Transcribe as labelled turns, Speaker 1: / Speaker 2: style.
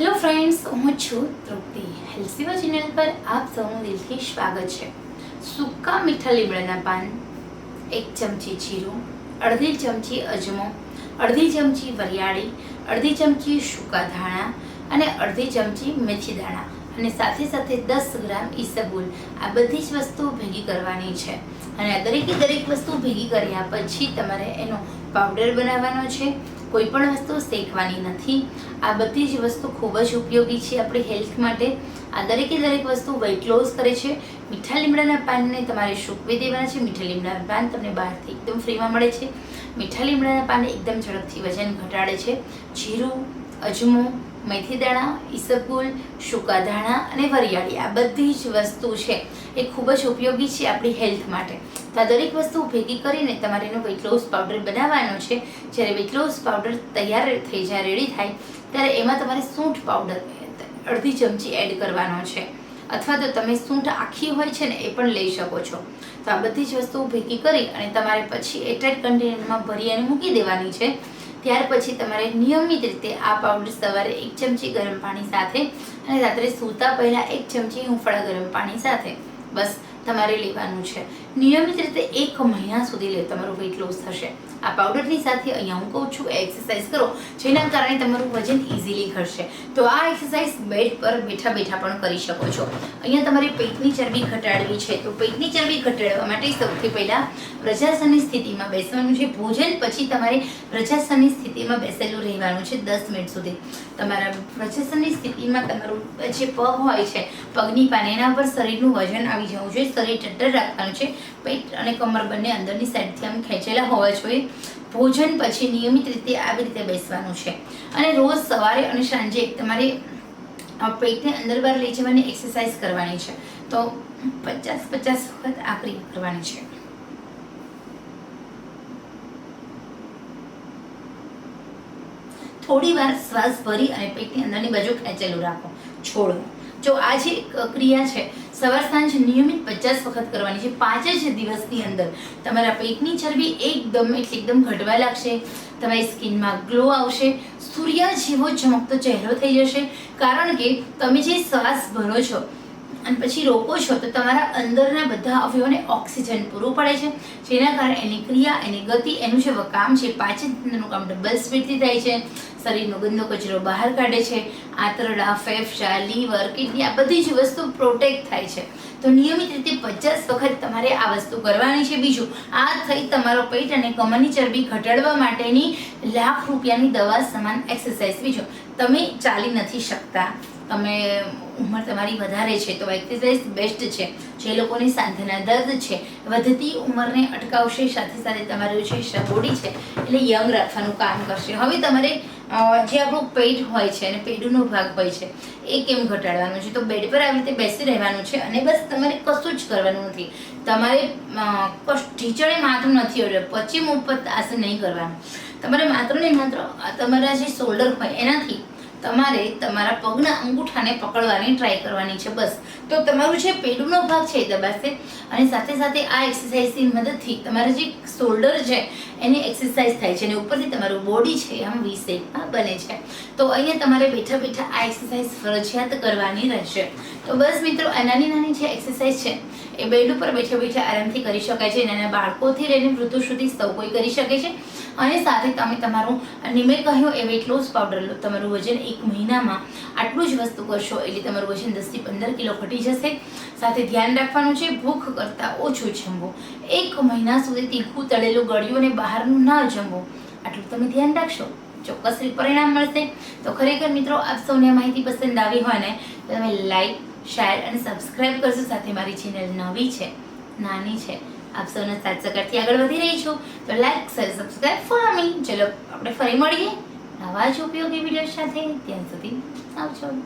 Speaker 1: Hello friends, હું છું તૃપ્તિ. હેલ્સીવા channel પર આપ સૌનું દિલથી સ્વાગત છે. સૂકા મીઠા લીમડાના પાન, એક ચમચી જીરું, અડધી ચમચી અજમો, અડધી ચમચી વરિયાળી, અડધી ચમચી સૂકા ધાણા અને અડધી ચમચી મેથી દાણા અને સાથે સાથે દસ ગ્રામ ઈસબગુલ. આ બધી જ વસ્તુઓ ભેગી કરવાની છે. અને દરેકે દરેક વસ્તુ ભેગી કર્યા પછી તમારે એનો પાવડર બનાવવાનો છે. કોઈ પણ વસ્તુ શેકવાની નથી. આ બધી જ વસ્તુ ખૂબ જ ઉપયોગી છે આપણી હેલ્થ માટે. આ દરેકે દરેક વસ્તુ વેઇટ લોસ કરે છે. મીઠા લીમડાના પાનને તમારે સૂકવી દેવાના છે. મીઠા લીમડાના પાન તમને બહારથી એકદમ ફ્રીમાં મળે છે. મીઠા લીમડાના પાન એકદમ ઝડપથી વજન ઘટાડે છે. જીરું, અજમો મેથી દાણા ઈસબગુલ સૂકા ધાણા અને વરિયાળી આ બધી જ વસ્તુ છે. એ ખૂબ જ ઉપયોગી છે આપણી હેલ્થ માટે. તો આ દરેક વસ્તુ ભેગી કરીને તમારે એનો વેટ લોસ પાવડર બનાવવાનો છે. જ્યારે વેટ લોસ પાવડર તૈયાર થઈ જાય રેડી થાય, ત્યારે એમાં તમારે સૂંઠ પાવડર અડધી ચમચી એડ કરવાનો છે. અથવા તો તમે સૂંઠ આખી હોય છે ને, એ પણ લઈ શકો છો. તો આ બધી જ વસ્તુઓ ભેગી કરી અને તમારે પછી એટેડ કન્ટેનરમાં ભરી અને મૂકી દેવાની છે. ત્યાર પછી તમારે નિયમિત રીતે આ પાવડર સવારે એક ચમચી ગરમ પાણી સાથે અને રાત્રે સૂતા પહેલાં એક ચમચી હુંફળા ગરમ પાણી સાથે. બસ, તમારે લેવાનું છે. નિયમિત રીતે એક મહિના સુધી લે તમારું વેઇટ લોસ થશે. આ પાવડરની સાથે અહીંયા હું કહું છું એક્સરસાઇઝ કરો, જેના કારણે તમારું વજન ઇઝીલી ઘટશે. તો આ એક્સરસાઇઝ બેડ પર બેઠા બેઠા પણ કરી શકો છો. અહીંયા તમારે પેટની ચરબી ઘટાડવી છે. તો પેટની ચરબી ઘટાડવા માટે સૌથી પહેલાં પ્રજાસનની સ્થિતિમાં બેસવાનું છે. ભોજન પછી તમારે પ્રજાસનની સ્થિતિમાં બેસેલું રહેવાનું છે દસ મિનિટ સુધી. તમારા પ્રજાસનની સ્થિતિમાં તમારું જે પગ હોય છે, પગની પાને એના પર શરીરનું વજન આવી જવું જોઈએ. શરીર ટટ્ટર રાખવાનું છે. પેટ અને કમર બંને અંદરની સાઈડથી આમ ખેંચેલા હોવા જોઈએ. ભોજન પછી નિયમિત રીતે આવી રીતે બેસવાનું છે. અને રોજ સવારે અને સાંજે તમારે પેટને અંદર બહાર લઈ જવાની એક્સરસાઇઝ કરવાની છે. તો પચાસ પચાસ વખત આ ક્રિયા કરવાની છે. થોડી વાર શ્વાસ ભરી અને પેટની અંદરની બાજુ ખેંચેલું રાખો. છોડો. જો આ જે ક્રિયા છે સવાર સાંજ નિયમિત પચાસ વખત કરવાની છે. પાંચ જ દિવસની અંદર તમારા પેટની ચરબી એકદમ એટલે એકદમ ઘટવા લાગશે, તમારી સ્કિનમાં ગ્લો આવશે, સૂર્ય જેવો ચમકતો ચહેરો થઈ જશે. કારણ કે તમે જે શ્વાસ ભરો છો અને પછી રોકો છો તો તમારા અંદરના બધા અવયવોને ઓક્સિજન પૂરું પડે છે. જેના કારણે એની ક્રિયા, એની ગતિ, એનું જે કામ છે પાચન તંત્રનું કામ ડબલ સ્પીડથી થાય છે. શરીરનો ગંદો કચરો બહાર કાઢે છે. આંતરડા, ફેફસા, લીવર, કિડની આ બધી જ વસ્તુ પ્રોટેક્ટ થાય છે. તો નિયમિત રીતે પચાસ વખત તમારે આ વસ્તુ કરવાની છે. બીજું, આ થઈ તમારો પેટ અને કમરની ચરબી ઘટાડવા માટેની લાખ રૂપિયાની દવા સમાન એક્સરસાઇઝ બીજું, તમે ચાલી નથી શકતા. તમે ઉંમર તમારી વધારે છે, તો એક્સરસાઇઝ બેસ્ટ છે. જે લોકોની સાંધાના દર્દ છે, વધતી ઉંમરને અટકાવશે, સાથે સાથે તમારું જે બોડી છે, એટલે યંગ રાખવાનું કામ કરશે. હવે તમારે જે આપણું પેટ હોય છે, અને પેટનો ભાગ હોય છે, એ કેમ ઘટાડવાનું છે? તો બેડ પર આવી રીતે બેસી રહેવાનું છે, અને બસ તમારે કશું જ કરવાનું નથી. તમારે ટીચરે માથું નથી ઓળ્યું પશ્ચિમ મુફત આસન નહીં કરવાનું. તમારે માત્ર ને માત્ર તમારા જે શોલ્ડર હોય, એનાથી તમારે તમારા પગના અંગૂઠાને પકડવાની ટ્રાય કરવાની છે, બસ. તો તમારું જે પેડુનો ભાગ છે એ દબાશે અને સાથે સાથે આ એક્સરસાઇઝની મદદથી તમારા જે શોલ્ડર છે એની એક્સરસાઇઝ થાય છે અને ઉપરથી તમારું બોડી છે આમ વી શેપમાં બને છે. તો અહીંયા તમારે બેઠા બેઠા આ એક્સરસાઇઝ ફરજિયાત કરવાની રહેશે. તો બસ મિત્રો, આ નાની નાની જે એક્સરસાઇઝ છે એ બેડ ઉપર બેઠે બેઠા આરામથી કરી શકાય છે નાના બાળકોથી લઈને વૃદ્ધો સુધી સૌ કોઈ કરી શકે છે. અને સાથે તમે તમારું નિમે કહ્યું એ વેટ લોસ પાવડર લો. તમારું વજન એક મહિનામાં આટલું જ વસ્તુ કરશો એટલે તમારું વજન દસથી પંદર કિલો ઘટી જશે. સાથે ધ્યાન રાખવાનું છે, ભૂખ કરતાં ઓછું જમવું. એક મહિના સુધી તીખું, તળેલું ગળ્યું અને બહારનું ના જમવું. આટલું તમે ધ્યાન રાખશો. ચોક્કસ પરિણામ મળશે. તો ખરેખર મિત્રો, આપ સૌને માહિતી પસંદ આવી હોય ને, તો તમે લાઈક શેર અને સબસ્ક્રાઇબ કરશો સાથે મારી ચેનલ નવી છે, નાની છે, આપ સૌના સાથ સકારથી આગળ વધી રહી છું. તો like share subscribe follow me ચલો, આપણે ફરી મળીએ નવા જ ઉપયોગી વીડિયો સાથે. ત્યાં સુધી આવજો.